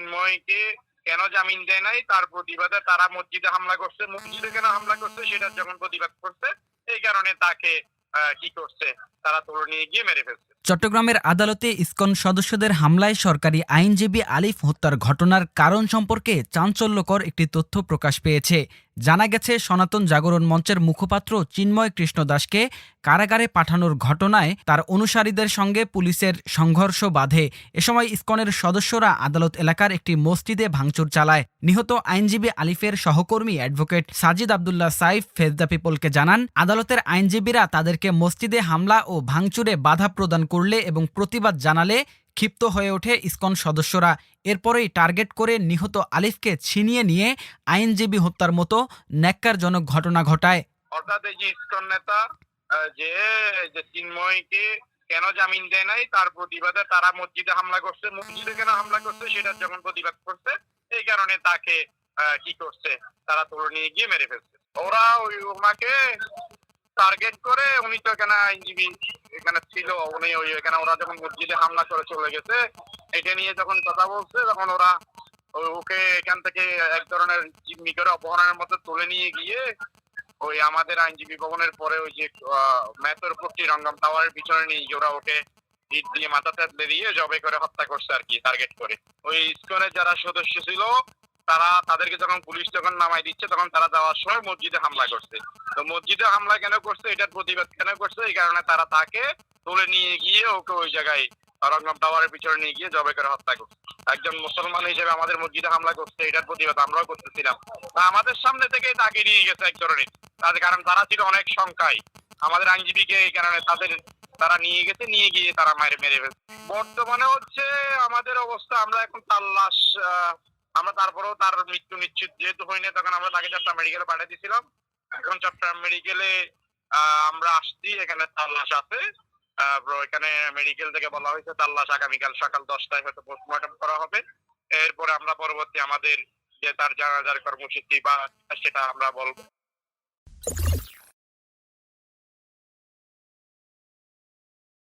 চিন্ময়কে কেন জামিন দেয় নাই? তার প্রতিবাদে তারা মসজিদে হামলা করছে, মসজিদে কেন হামলা করছে, সেটা যখন প্রতিবাদ করছে, এই কারণে তাকে কি করছে, তারা তোর নিয়ে গিয়ে মেরে ফেলছে। চট্টগ্রামের আদালতে ইসকন সদস্যদের হামলায় সরকারি আইনজীবী আলিফ হত্যার ঘটনার কারণ সম্পর্কে চাঞ্চল্যকর একটি তথ্য প্রকাশ পেয়েছে। জানা গেছে সনাতন জাগরণ মঞ্চের মুখপাত্র চিন্ময় কৃষ্ণ দাসকে কারাগারে পাঠানোর ঘটনায় তার অনুসারীদের সঙ্গে পুলিশের সংঘর্ষ বাধে। এ সময় ইসকনের সদস্যরা আদালত এলাকার একটি মসজিদে ভাঙচুর চালায়। নিহত আইনজীবী আলিফের সহকর্মী advocate Sajid Abdullah Saif face the পিপলকে জানান, আদালতের আইনজীবীরা তাদেরকে মসজিদে হামলা ও ভাঙচুরে বাধা প্রদান করলে এবং প্রতিবাদ জানালে ক্ষিপ্ত হয়ে ওঠে ইসকন সদস্যরা। এরপরেই টার্গেট করে নিহত আলিফকে ছিনিয়ে নিয়ে আইনজীবী হত্যার মতো ন্যাক্কারজনক ঘটনা ঘটায়। অর্থাৎ এই যে ইসকন নেতা যে চিন্ময়কে কেন জামিন দেয় নাই, তার প্রতিবাদে তারা মসজিদে হামলা করছে, মসজিদে কেন হামলা করছে সেটা যখন প্রতিবাদ করছে, এই কারণে তাকে কি করছে, তারা তুলে নিয়ে গিয়ে মেরে ফেলছে। ওরা ওই ওনাকে টার্গেট করে, উনি তো এখানে আইনজীবী এখানে ছিল, উনি ওই এখানে ওরা যখন মসজিদে হামলা করে চলে গেছে, এটা নিয়ে যখন কথা বলছে, তখন ওরা ওকে এখান থেকে এক ধরনের জিম্মি করে অপহরণের মতো তুলে নিয়ে গিয়ে ওই আমাদের আইনজীবী ভবনের পরে ওই যে ম্যাথর পট্টি রঙ্গম টাওয়ারের পিছনে নিয়ে গিয়ে ওরা ওকে ইট দিয়ে মাথা থেতলে দিয়ে জবে করে হত্যা করছে আর কি টার্গেট করে। ওই ইসকনের যারা সদস্য ছিল তারা তাদেরকে যখন পুলিশ যখন নামাই দিচ্ছে, তখন তারা যাওয়ার সময় মসজিদে হামলা করছে। তো মসজিদে হামলা কেন করছে? এটার প্রতিবাদ কেন করছে? এই কারণে তারা তাকে তুলে নিয়ে গিয়ে ওকে ওই জায়গায় রঙ্গম টাওয়ারের পিছনে নিয়ে গিয়ে জবে করে হত্যা করছে। একজন মুসলমান হিসেবে আমাদের মসজিদে হামলা করছে, এটার প্রতিবাদ আমরাও করতেছিলাম। আমাদের সামনে থেকে তাকে নিয়ে গেছে এক ধরনের। তাদের কারণ তারা ছিল অনেক সংখ্যায় আমাদের আইনজীবীকে এই কারণে তাদের, তারা নিয়ে গেছে, নিয়ে গিয়ে তারা মেরে মেরে ফেলছে। বর্তমানে হচ্ছে আমাদের অবস্থা, আমরা এখন তার লাশ আমরা তারপরেও তার মৃত্যু নিশ্চিত যেহেতু হয়নি, তখন আমরা তাকে চট্টগ্রাম মেডিকেলে পাঠিয়ে দিয়েছিলাম। এখন চট্টগ্রাম মেডিকেলে আমরা আসছি, এখানে তার লাশ আছে এখানে মেডিকেল থেকে বলা হয়েছে তার লাশ আগামীকাল সকাল দশটায় হয়তো পোস্টমর্টম করা হবে। এরপরে আমরা পরবর্তী আমাদের যে তার জানাজার কর্মসূচি বা সেটা আমরা বলব।